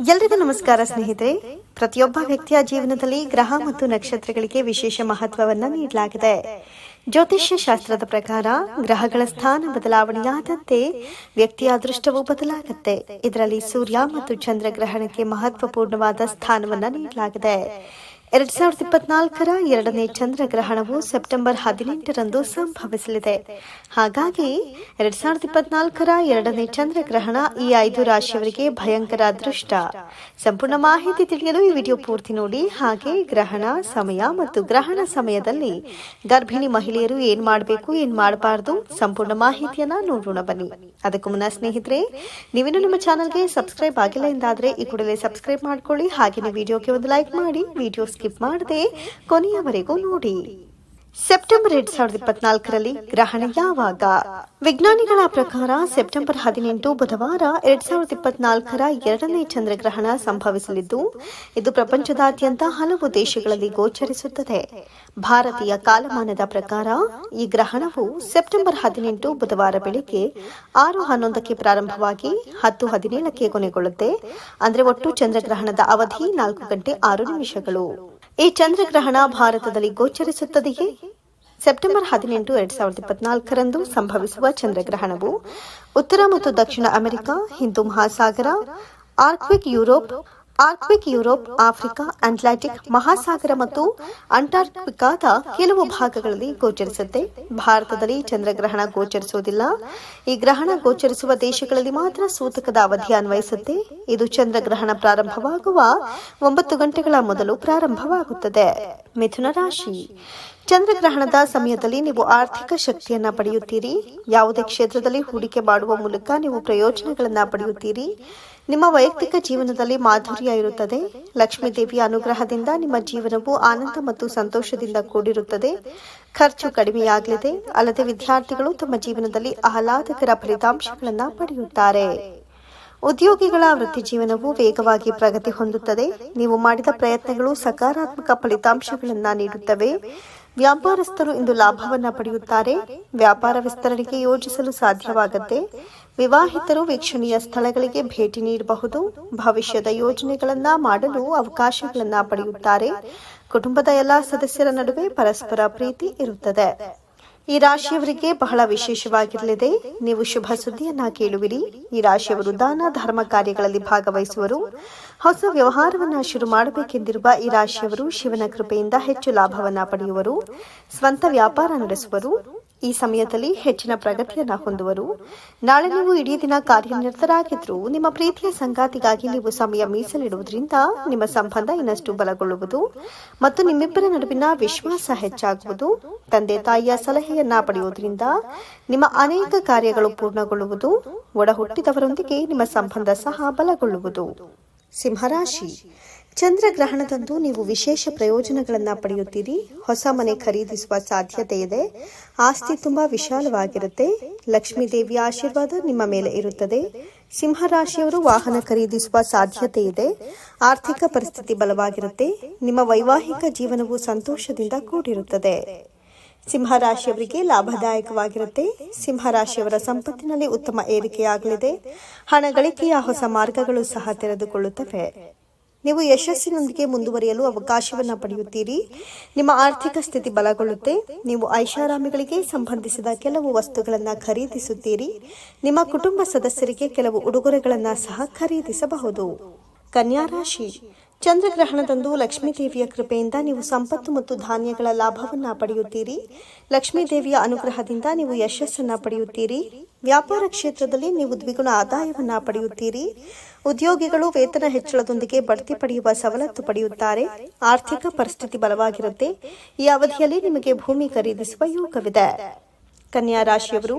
ಎಲ್ರಿಗೂ ನಮಸ್ಕಾರ ಸ್ನೇಹಿತರೆ. ಪ್ರತಿಯೊಬ್ಬ ವ್ಯಕ್ತಿಯ ಜೀವನದಲ್ಲಿ ಗ್ರಹ ಮತ್ತು ನಕ್ಷತ್ರಗಳಿಗೆ ವಿಶೇಷ ಮಹತ್ವವನ್ನ ನೀಡಲಾಗಿದೆ. ಜ್ಯೋತಿಷ್ಯ ಶಾಸ್ತ್ರದ ಪ್ರಕಾರ ಗ್ರಹಗಳ ಸ್ಥಾನ ಬದಲಾವಣೆಯಾದಂತೆ ವ್ಯಕ್ತಿಯ ಅದೃಷ್ಟವೂ ಬದಲಾಗುತ್ತೆ. ಇದರಲ್ಲಿ ಸೂರ್ಯ ಮತ್ತು ಚಂದ್ರ ಗ್ರಹಣಕ್ಕೆ ಮಹತ್ವಪೂರ್ಣವಾದ ಸ್ಥಾನವನ್ನ ನೀಡಲಾಗಿದೆ. ಎರಡ್ ಸಾವಿರದ ಇಪ್ಪತ್ನಾಲ್ಕರ ಎರಡನೇ ಚಂದ್ರಗ್ರಹಣವು ಸೆಪ್ಟೆಂಬರ್ ಹದಿನೆಂಟರಂದು ಸಂಭವಿಸಲಿದೆ. ಹಾಗಾಗಿ ಎರಡ್ ಸಾವಿರದ ಇಪ್ಪತ್ನಾಲ್ಕರ ಎರಡನೇ ಚಂದ್ರಗ್ರಹಣ ಈ ಐದು ರಾಶಿಯವರಿಗೆ ಭಯಂಕರ ಅದೃಷ್ಟ. ಸಂಪೂರ್ಣ ಮಾಹಿತಿ ತಿಳಿಯಲು ಈ ವಿಡಿಯೋ ಪೂರ್ತಿ ನೋಡಿ. ಹಾಗೆ ಗ್ರಹಣ ಸಮಯ ಮತ್ತು ಗ್ರಹಣ ಸಮಯದಲ್ಲಿ ಗರ್ಭಿಣಿ ಮಹಿಳೆಯರು ಏನ್ ಮಾಡಬೇಕು, ಏನ್ ಮಾಡಬಾರದು ಸಂಪೂರ್ಣ ಮಾಹಿತಿಯನ್ನ ನೋಡೋಣ ಬನ್ನಿ. ಅದಕ್ಕೂ ಮುನ್ನ ಸ್ನೇಹಿತರೆ ನೀವೇನು ನಮ್ಮ ಚಾನಲ್ಗೆ ಸಬ್ಸ್ಕ್ರೈಬ್ ಆಗಿಲ್ಲ ಎಂದಾದ್ರೆ ಈ ಕೂಡಲೇ ಸಬ್ಸ್ಕ್ರೈಬ್ ಮಾಡ್ಕೊಳ್ಳಿ. ಹಾಗೆ ವಿಡಿಯೋಗೆ ಒಂದು ಲೈಕ್ ಮಾಡಿ ವಿಡಿಯೋ ಸ್ಕಿಪ್ ಮಾಡದೆ ಕೊನೆಯವರೆಗೂ ನೋಡಿ. ಸೆಪ್ಟೆಂಬರ್ ಎರಡ್ ಸಾವಿರದ ಇಪ್ಪತ್ನಾಲ್ಕರಲ್ಲಿ ಗ್ರಹಣ ಯಾವಾಗ? ವಿಜ್ಞಾನಿಗಳ ಪ್ರಕಾರ ಸೆಪ್ಟೆಂಬರ್ ಹದಿನೆಂಟು ಬುಧವಾರ ಎರಡ್ ಸಾವಿರದ ಇಪ್ಪತ್ನಾಲ್ಕರ ಎರಡನೇ ಚಂದ್ರಗ್ರಹಣ ಸಂಭವಿಸಲಿದ್ದು, ಇದು ಪ್ರಪಂಚದಾದ್ಯಂತ ಹಲವು ದೇಶಗಳಲ್ಲಿ ಗೋಚರಿಸುತ್ತದೆ. ಭಾರತೀಯ ಕಾಲಮಾನದ ಪ್ರಕಾರ ಈ ಗ್ರಹಣವು ಸೆಪ್ಟೆಂಬರ್ ಹದಿನೆಂಟು ಬುಧವಾರ ಬೆಳಿಗ್ಗೆ ಆರು ಹನ್ನೊಂದಕ್ಕೆ ಪ್ರಾರಂಭವಾಗಿ ಹತ್ತು ಹದಿನೇಳಕ್ಕೆ ಕೊನೆಗೊಳ್ಳುತ್ತೆ. ಅಂದರೆ ಒಟ್ಟು ಚಂದ್ರಗ್ರಹಣದ ಅವಧಿ ನಾಲ್ಕು ಗಂಟೆ ಆರು ನಿಮಿಷಗಳು. ಈ ಚಂದ್ರಗ್ರಹಣ ಭಾರತದಲ್ಲಿ ಗೋಚರಿಸುತ್ತದೆಯೇ? ಸೆಪ್ಟೆಂಬರ್ ಹದಿನೆಂಟು, ಎರಡ್ ಸಾವಿರದ ಇಪ್ಪತ್ನಾಲ್ಕರಂದು ಸಂಭವಿಸುವ ಚಂದ್ರಗ್ರಹಣವು ಉತ್ತರ ಮತ್ತು ದಕ್ಷಿಣ ಅಮೆರಿಕ, ಹಿಂದೂ ಮಹಾಸಾಗರ, Arctic Europe Arctic Europe, Africa, Atlantic ಮಹಾಸಾಗರ ಮತ್ತು ಅಂಟಾರ್ಕ್ಟಿಕಾದ ಕೆಲವು ಭಾಗಗಳಲ್ಲಿ ಗೋಚರಿಸುತ್ತೆ. ಭಾರತದಲ್ಲಿ ಚಂದ್ರಗ್ರಹಣ ಗೋಚರಿಸುವುದಿಲ್ಲ. ಈ ಗ್ರಹಣ ಗೋಚರಿಸುವ ದೇಶಗಳಲ್ಲಿ ಮಾತ್ರ ಸೂತಕದ ಅವಧಿ ಅನ್ವಯಿಸುತ್ತೆ. ಇದು ಚಂದ್ರಗ್ರಹಣ ಪ್ರಾರಂಭವಾಗುವ ಒಂಬತ್ತು ಗಂಟೆಗಳ ಮೊದಲು ಪ್ರಾರಂಭವಾಗುತ್ತದೆ. ಮಿಥುನ ರಾಶಿ. ಚಂದ್ರಗ್ರಹಣದ ಸಮಯದಲ್ಲಿ ನೀವು ಆರ್ಥಿಕ ಶಕ್ತಿಯನ್ನ ಪಡೆಯುತ್ತೀರಿ. ಯಾವುದೇ ಕ್ಷೇತ್ರದಲ್ಲಿ ಹೂಡಿಕೆ ಮಾಡುವ ಮೂಲಕ ನೀವು ಪ್ರಯೋಜನಗಳನ್ನ ಪಡೆಯುತ್ತೀರಿ. ನಿಮ್ಮ ವೈಯಕ್ತಿಕ ಜೀವನದಲ್ಲಿ ಮಾಧುರ್ಯ ಇರುತ್ತದೆ. ಲಕ್ಷ್ಮೀ ದೇವಿಯ ಅನುಗ್ರಹದಿಂದ ನಿಮ್ಮ ಜೀವನವು ಆನಂದ ಮತ್ತು ಸಂತೋಷದಿಂದ ಕೂಡಿರುತ್ತದೆ. ಖರ್ಚು ಕಡಿಮೆಯಾಗಲಿದೆ. ಅಲ್ಲದೆ ವಿದ್ಯಾರ್ಥಿಗಳು ತಮ್ಮ ಜೀವನದಲ್ಲಿ ಆಹ್ಲಾದಕರ ಫಲಿತಾಂಶಗಳನ್ನು ಪಡೆಯುತ್ತಾರೆ. ಉದ್ಯೋಗಿಗಳ ವೃತ್ತಿ ಜೀವನವು ವೇಗವಾಗಿ ಪ್ರಗತಿ ಹೊಂದುತ್ತದೆ. ನೀವು ಮಾಡಿದ ಪ್ರಯತ್ನಗಳು ಸಕಾರಾತ್ಮಕ ಫಲಿತಾಂಶಗಳನ್ನು ನೀಡುತ್ತವೆ. ವ್ಯಾಪಾರಸ್ಥರು ಇಂದು ಲಾಭವನ್ನ ಪಡೆಯುತ್ತಾರೆ. ವ್ಯಾಪಾರ ವಿಸ್ತರಣೆಗೆ ಯೋಜಿಸಲು ಸಾಧ್ಯವಾಗುತ್ತೆ ವಿವಾಹಿತರು ವೀಕ್ಷಣೀಯ ಸ್ಥಳಗಳಿಗೆ ಭೇಟಿ ನೀಡಬಹುದು. ಭವಿಷ್ಯದ ಯೋಜನೆಗಳನ್ನ ಮಾಡಲು ಅವಕಾಶಗಳನ್ನ ಪಡೆಯುತ್ತಾರೆ. ಕುಟುಂಬದ ಎಲ್ಲಾ ಸದಸ್ಯರ ನಡುವೆ ಪರಸ್ಪರ ಪ್ರೀತಿ ಇರುತ್ತದೆ. ಈ ರಾಶಿಯವರಿಗೆ ಬಹಳ ವಿಶೇಷವಾಗಿರಲಿದೆ. ನೀವು ಶುಭ ಸುದ್ದಿಯನ್ನ ಕೇಳುವಿರಿ. ಈ ರಾಶಿಯವರು ದಾನ, ಧರ್ಮ ಕಾರ್ಯಗಳಲ್ಲಿ ಭಾಗವಹಿಸುವರು. ಹೊಸ ವ್ಯವಹಾರವನ್ನ ಶುರು ಮಾಡಬೇಕೆಂದಿರುವ ಈ ರಾಶಿಯವರು ಶಿವನ ಕೃಪೆಯಿಂದ ಹೆಚ್ಚು ಲಾಭವನ್ನ ಪಡೆಯುವರು. ಸ್ವಂತ ವ್ಯಾಪಾರ ನಡೆಸುವರು. ಈ ಸಮಯದಲ್ಲಿ ಹೆಚ್ಚಿನ ಪ್ರಗತಿಯನ್ನ ಹೊಂದುವರು. ನಾಳೆ ನೀವು ಇಡೀ ದಿನ ಕಾರ್ಯನಿರತರಾಗಿದ್ರು ನಿಮ್ಮ ಪ್ರೀತಿಯ ಸಂಗಾತಿಗಾಗಿ ನೀವು ಸಮಯ ಮೀಸಲಿಡುವುದರಿಂದ ನಿಮ್ಮ ಸಂಬಂಧ ಇನ್ನಷ್ಟು ಬಲಗೊಳ್ಳುವುದು ಮತ್ತು ನಿಮ್ಮಿಬ್ಬರ ನಡುವಿನ ವಿಶ್ವಾಸ ಹೆಚ್ಚಾಗುವುದು. ತಂದೆ ತಾಯಿಯ ಸಲಹೆಯನ್ನ ಪಡೆಯುವುದರಿಂದ ನಿಮ್ಮ ಅನೇಕ ಕಾರ್ಯಗಳು ಪೂರ್ಣಗೊಳ್ಳುವುದು. ಒಡಹುಟ್ಟಿದವರೊಂದಿಗೆ ನಿಮ್ಮ ಸಂಬಂಧ ಸಹ ಬಲಗೊಳ್ಳುವುದು. ಸಿಂಹರಾಶಿ. ಚಂದ್ರಗ್ರಹಣದಂದು ನೀವು ವಿಶೇಷ ಪ್ರಯೋಜನಗಳನ್ನು ಪಡೆಯುತ್ತೀರಿ. ಹೊಸ ಮನೆ ಖರೀದಿಸುವ ಸಾಧ್ಯತೆ ಇದೆ. ಆಸ್ತಿ ತುಂಬಾ ವಿಶಾಲವಾಗಿರುತ್ತೆ. ಲಕ್ಷ್ಮೀ ದೇವಿಯ ಆಶೀರ್ವಾದ ನಿಮ್ಮ ಮೇಲೆ ಇರುತ್ತದೆ. ಸಿಂಹರಾಶಿಯವರು ವಾಹನ ಖರೀದಿಸುವ ಸಾಧ್ಯತೆ ಇದೆ. ಆರ್ಥಿಕ ಪರಿಸ್ಥಿತಿ ಬಲವಾಗಿರುತ್ತೆ. ನಿಮ್ಮ ವೈವಾಹಿಕ ಜೀವನವು ಸಂತೋಷದಿಂದ ಕೂಡಿರುತ್ತದೆ. ಸಿಂಹರಾಶಿಯವರಿಗೆ ಲಾಭದಾಯಕವಾಗಿರುತ್ತೆ. ಸಿಂಹರಾಶಿಯವರ ಸಂಪತ್ತಿನಲ್ಲಿ ಉತ್ತಮ ಏರಿಕೆಯಾಗಲಿದೆ. ಹಣ ಗಳಿಕೆಯ ಹೊಸ ಮಾರ್ಗಗಳು ಸಹ ತೆರೆದುಕೊಳ್ಳುತ್ತವೆ. ನೀವು ಯಶಸ್ಸಿನೊಂದಿಗೆ ಮುಂದುವರಿಯಲು ಅವಕಾಶವನ್ನು ಪಡೆಯುತ್ತೀರಿ. ನಿಮ್ಮ ಆರ್ಥಿಕ ಸ್ಥಿತಿ ಬಲಗೊಳ್ಳುತ್ತೆ. ನೀವು ಐಷಾರಾಮಿಗಳಿಗೆ ಸಂಬಂಧಿಸಿದ ಕೆಲವು ವಸ್ತುಗಳನ್ನು ಖರೀದಿಸುತ್ತೀರಿ. ನಿಮ್ಮ ಕುಟುಂಬ ಸದಸ್ಯರಿಗೆ ಕೆಲವು ಉಡುಗೊರೆಗಳನ್ನು ಸಹ ಖರೀದಿಸಬಹುದು. ಕನ್ಯಾ ರಾಶಿ ಚಂದ್ರಗ್ರಹಣದಂದು ಲಕ್ಷ್ಮೀ ದೇವಿಯ ಕೃಪೆಯಿಂದ ನೀವು ಸಂಪತ್ತು ಮತ್ತು ಧಾನ್ಯಗಳ ಲಾಭವನ್ನ ಪಡೆಯುತ್ತೀರಿ. ಲಕ್ಷ್ಮೀ ದೇವಿಯ ಅನುಗ್ರಹದಿಂದ ನೀವು ಯಶಸ್ಸನ್ನ ಪಡೆಯುತ್ತೀರಿ. ವ್ಯಾಪಾರ ಕ್ಷೇತ್ರದಲ್ಲಿ ನೀವು ದ್ವಿಗುಣ ಆದಾಯವನ್ನ ಪಡೆಯುತ್ತೀರಿ. ಉದ್ಯೋಗಿಗಳು ವೇತನ ಹೆಚ್ಚಳದೊಂದಿಗೆ ಬಡ್ತಿ ಪಡೆಯುವ ಸವಲತ್ತು ಪಡೆಯುತ್ತಾರೆ. ಆರ್ಥಿಕ ಪರಿಸ್ಥಿತಿ ಬಲವಾಗಿರುತ್ತೆ. ಈ ಅವಧಿಯಲ್ಲಿ ನಿಮಗೆ ಭೂಮಿ ಖರೀದಿಸುವ ಯೋಗವಿದೆ. ಕನ್ಯಾ ರಾಶಿಯವರು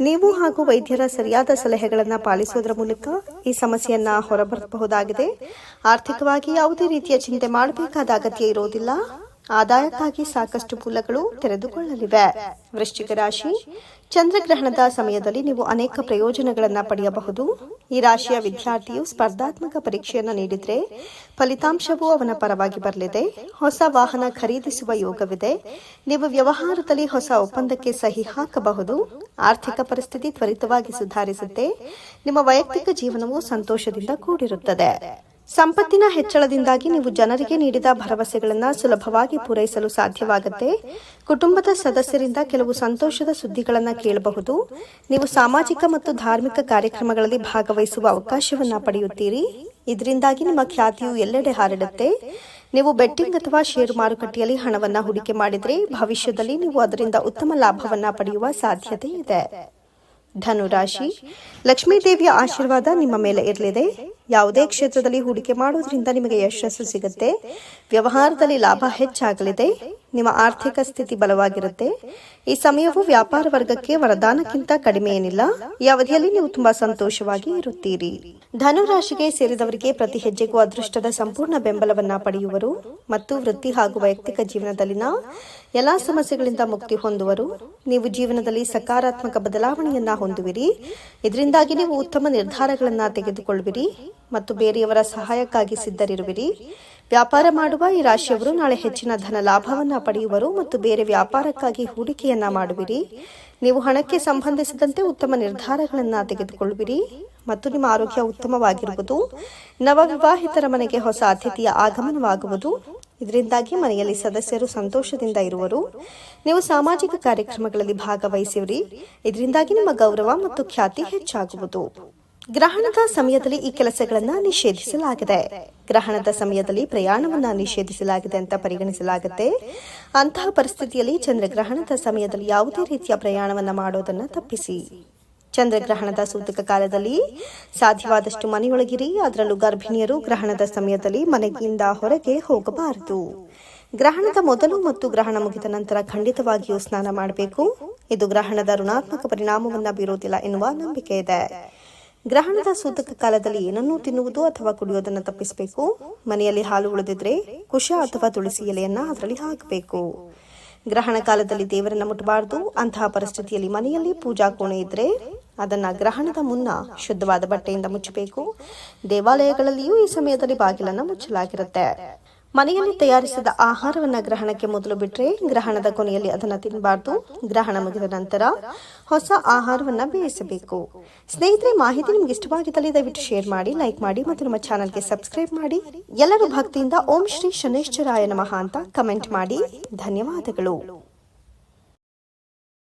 ನೀವು ಹಾಗೂ ವೈದ್ಯರ ಸರಿಯಾದ ಸಲಹೆಗಳನ್ನು ಪಾಲಿಸುವುದರ ಮೂಲಕ ಈ ಸಮಸ್ಯೆಯನ್ನು ಹೊರಬರಬಹುದಾಗಿದೆ. ಆರ್ಥಿಕವಾಗಿ ಯಾವುದೇ ರೀತಿಯ ಚಿಂತೆ ಮಾಡಬೇಕಾದ ಅಗತ್ಯ ಇರೋದಿಲ್ಲ ಆದಾಯಕ್ಕಾಗಿ ಸಾಕಷ್ಟು ಮೂಲಗಳು ತೆರೆದುಕೊಳ್ಳಲಿವೆ. ವೃಶ್ಚಿಕ ರಾಶಿ, ಚಂದ್ರಗ್ರಹಣದ ಸಮಯದಲ್ಲಿ ನೀವು ಅನೇಕ ಪ್ರಯೋಜನಗಳನ್ನು ಪಡೆಯಬಹುದು. ಈ ರಾಶಿಯ ವಿದ್ಯಾರ್ಥಿಯು ಸ್ಪರ್ಧಾತ್ಮಕ ಪರೀಕ್ಷೆಯನ್ನು ನೀಡಿದರೆ ಫಲಿತಾಂಶವು ಅವನ ಪರವಾಗಿ ಬರಲಿದೆ. ಹೊಸ ವಾಹನ ಖರೀದಿಸುವ ಯೋಗವಿದೆ. ನೀವು ವ್ಯವಹಾರದಲ್ಲಿ ಹೊಸ ಒಪ್ಪಂದಕ್ಕೆ ಸಹಿ ಹಾಕಬಹುದು. ಆರ್ಥಿಕ ಪರಿಸ್ಥಿತಿ ತ್ವರಿತವಾಗಿ ಸುಧಾರಿಸುತ್ತೆ. ನಿಮ್ಮ ವೈಯಕ್ತಿಕ ಜೀವನವು ಸಂತೋಷದಿಂದ ಕೂಡಿರುತ್ತದೆ. ಸಂಪತ್ತಿನ ಹೆಚ್ಚಳದಿಂದಾಗಿ ನೀವು ಜನರಿಗೆ ನೀಡಿದ ಭರವಸೆಗಳನ್ನು ಸುಲಭವಾಗಿ ಪೂರೈಸಲು ಸಾಧ್ಯವಾಗುತ್ತೆ ಕುಟುಂಬದ ಸದಸ್ಯರಿಂದ ಕೆಲವು ಸಂತೋಷದ ಸುದ್ದಿಗಳನ್ನು ಕೇಳಬಹುದು. ನೀವು ಸಾಮಾಜಿಕ ಮತ್ತು ಧಾರ್ಮಿಕ ಕಾರ್ಯಕ್ರಮಗಳಲ್ಲಿ ಭಾಗವಹಿಸುವ ಅವಕಾಶವನ್ನು ಪಡೆಯುತ್ತೀರಿ. ಇದರಿಂದಾಗಿ ನಿಮ್ಮ ಖ್ಯಾತಿಯು ಎಲ್ಲೆಡೆ ಹರಡುತ್ತೆ. ನೀವು ಬೆಟ್ಟಿಂಗ್ ಅಥವಾ ಷೇರು ಮಾರುಕಟ್ಟೆಯಲ್ಲಿ ಹಣವನ್ನು ಹೂಡಿಕೆ ಮಾಡಿದರೆ ಭವಿಷ್ಯದಲ್ಲಿ ನೀವು ಅದರಿಂದ ಉತ್ತಮ ಲಾಭವನ್ನು ಪಡೆಯುವ ಸಾಧ್ಯತೆ ಇದೆ. ಧನುರಾಶಿ, ಲಕ್ಷ್ಮೀದೇವಿಯ ಆಶೀರ್ವಾದ ನಿಮ್ಮ ಮೇಲೆ ಇರಲಿದೆ. ಯಾವುದೇ ಕ್ಷೇತ್ರದಲ್ಲಿ ಹೂಡಿಕೆ ಮಾಡುವುದರಿಂದ ನಿಮಗೆ ಯಶಸ್ಸು ಸಿಗುತ್ತೆ. ವ್ಯವಹಾರದಲ್ಲಿ ಲಾಭ ಹೆಚ್ಚಾಗಲಿದೆ. ನಿಮ್ಮ ಆರ್ಥಿಕ ಸ್ಥಿತಿ ಬಲವಾಗಿರುತ್ತೆ. ಈ ಸಮಯವು ವ್ಯಾಪಾರ ವರ್ಗಕ್ಕೆ ವರದಾನಕ್ಕಿಂತ ಕಡಿಮೆ ಏನಿಲ್ಲ. ಈ ಅವಧಿಯಲ್ಲಿ ನೀವು ತುಂಬಾ ಸಂತೋಷವಾಗಿ ಇರುತ್ತೀರಿ. ಧನುರಾಶಿಗೆ ಸೇರಿದವರಿಗೆ ಪ್ರತಿ ಹೆಜ್ಜೆಗೂ ಅದೃಷ್ಟದ ಸಂಪೂರ್ಣ ಬೆಂಬಲವನ್ನ ಪಡೆಯುವರು ಮತ್ತು ವೃತ್ತಿ ಹಾಗೂ ವೈಯಕ್ತಿಕ ಜೀವನದಲ್ಲಿನ ಎಲ್ಲಾ ಸಮಸ್ಯೆಗಳಿಂದ ಮುಕ್ತಿ ಹೊಂದುವರು. ನೀವು ಜೀವನದಲ್ಲಿ ಸಕಾರಾತ್ಮಕ ಬದಲಾವಣೆಯನ್ನ ಹೊಂದುವಿರಿ. ಇದರಿಂದಾಗಿ ನೀವು ಉತ್ತಮ ನಿರ್ಧಾರಗಳನ್ನ ತೆಗೆದುಕೊಳ್ಳುವಿರಿ. ಮತ್ತು ಬೇರೆಯವರ ಸಹಾಯಕ್ಕಾಗಿ ಸಿದ್ಧರಿರುವಿರಿ. ವ್ಯಾಪಾರ ಮಾಡುವ ಈ ರಾಶಿಯವರು ನಾಳೆ ಹೆಚ್ಚಿನ ಧನ ಲಾಭವನ್ನು ಪಡೆಯುವರು ಮತ್ತು ಬೇರೆ ವ್ಯಾಪಾರಕ್ಕಾಗಿ ಹೂಡಿಕೆಯನ್ನ ಮಾಡುವಿರಿ. ನೀವು ಹಣಕ್ಕೆ ಸಂಬಂಧಿಸಿದಂತೆ ಉತ್ತಮ ನಿರ್ಧಾರಗಳನ್ನು ತೆಗೆದುಕೊಳ್ಳುವಿರಿ ಮತ್ತು ನಿಮ್ಮ ಆರೋಗ್ಯ ಉತ್ತಮವಾಗಿರುವುದು. ನವವಿವಾಹಿತರ ಮನೆಗೆ ಹೊಸ ಅತಿಥಿಯ ಆಗಮನವಾಗುವುದು. ಇದರಿಂದಾಗಿ ಮನೆಯಲ್ಲಿ ಸದಸ್ಯರು ಸಂತೋಷದಿಂದ ಇರುವರು. ನೀವು ಸಾಮಾಜಿಕ ಕಾರ್ಯಕ್ರಮಗಳಲ್ಲಿ ಭಾಗವಹಿಸುವಿರಿ. ಇದರಿಂದಾಗಿ ನಿಮ್ಮ ಗೌರವ ಮತ್ತು ಖ್ಯಾತಿ ಹೆಚ್ಚಾಗುವುದು. ಗ್ರಹಣದ ಸಮಯದಲ್ಲಿ ಈ ಕೆಲಸಗಳನ್ನ ನಿಷೇಧಿಸಲಾಗಿದೆ. ಗ್ರಹಣದ ಸಮಯದಲ್ಲಿ ಪ್ರಯಾಣವನ್ನ ನಿಷೇಧಿಸಲಾಗಿದೆ ಅಂತ ಪರಿಗಣಿಸಲಾಗುತ್ತೆ. ಅಂತಹ ಪರಿಸ್ಥಿತಿಯಲ್ಲಿ ಚಂದ್ರಗ್ರಹಣದ ಸಮಯದಲ್ಲಿ ಯಾವುದೇ ರೀತಿಯ ಪ್ರಯಾಣವನ್ನ ಮಾಡೋದನ್ನ ತಪ್ಪಿಸಿ. ಚಂದ್ರಗ್ರಹಣದ ಸೂತಕ ಕಾಲದಲ್ಲಿ ಸಾಧ್ಯವಾದಷ್ಟು ಮನೆಯೊಳಗಿರಿ, ಅದರಲ್ಲೂ ಗರ್ಭಿಣಿಯರು ಗ್ರಹಣದ ಸಮಯದಲ್ಲಿ ಮನೆಯಿಂದ ಹೊರಗೆ ಹೋಗಬಾರದು. ಗ್ರಹಣದ ಮೊದಲು ಮತ್ತು ಗ್ರಹಣ ಮುಗಿದ ನಂತರ ಖಂಡಿತವಾಗಿಯೂ ಸ್ನಾನ ಮಾಡಬೇಕು. ಇದು ಗ್ರಹಣದ ಋಣಾತ್ಮಕ ಪರಿಣಾಮವನ್ನ ಬೀರುವುದಿಲ್ಲ ಎನ್ನುವ ನಂಬಿಕೆ ಇದೆ. ಗ್ರಹಣದ ಸೂತಕ ಕಾಲದಲ್ಲಿ ಏನನ್ನೂ ತಿನ್ನುವುದು ಅಥವಾ ಕುಡಿಯೋದನ್ನು ತಪ್ಪಿಸಬೇಕು? ಮನೆಯಲ್ಲಿ ಹಾಲು ಉಳಿದಿದ್ರೆ ಕುಶ ಅಥವಾ ತುಳಸಿ ಎಲೆಯನ್ನ ಅದರಲ್ಲಿ ಹಾಕಬೇಕು. ಗ್ರಹಣ ಕಾಲದಲ್ಲಿ ದೇವರನ್ನ ಮುಟ್ಟಬಾರದು. ಅಂತಹ ಪರಿಸ್ಥಿತಿಯಲ್ಲಿ ಮನೆಯಲ್ಲಿ ಪೂಜಾ ಕೋಣೆ ಇದ್ರೆ ಅದನ್ನ ಗ್ರಹಣದ ಮುನ್ನ ಶುದ್ಧವಾದ ಬಟ್ಟೆಯಿಂದ ಮುಚ್ಚಬೇಕು. ದೇವಾಲಯಗಳಲ್ಲಿಯೂ ಈ ಸಮಯದಲ್ಲಿ ಬಾಗಿಲನ್ನ ಮುಚ್ಚಲಾಗಿರುತ್ತೆ. ಮನೆಯಲ್ಲಿ ತಯಾರಿಸಿದ ಆಹಾರವನ್ನು ಗ್ರಹಣಕ್ಕೆ ಮೊದಲು ಬಿಟ್ಟರೆ ಗ್ರಹಣದ ಕೊನೆಯಲ್ಲಿ ಅದನ್ನ ತಿನ್ನಬಾರ್ದು ಗ್ರಹಣ ಮುಗಿದ ನಂತರ ಹೊಸ ಆಹಾರವನ್ನು ಬೇಯಿಸಬೇಕು. ಸ್ನೇಹಿತರೆ, ಮಾಹಿತಿ ನಿಮ್ಗೆ ಇಷ್ಟವಾಗಿದ್ದಲ್ಲಿ ದಯವಿಟ್ಟು ಶೇರ್ ಮಾಡಿ, ಲೈಕ್ ಮಾಡಿ ಮತ್ತು ನಮ್ಮ ಚಾನಲ್ಗೆ ಸಬ್ಸ್ಕ್ರೈಬ್ ಮಾಡಿ. ಎಲ್ಲರೂ ಭಕ್ತಿಯಿಂದ ಓಂ ಶ್ರೀ ಶನೇಶ್ವರಾಯ ನಮಃ ಅಂತ ಕಮೆಂಟ್ ಮಾಡಿ. ಧನ್ಯವಾದಗಳು.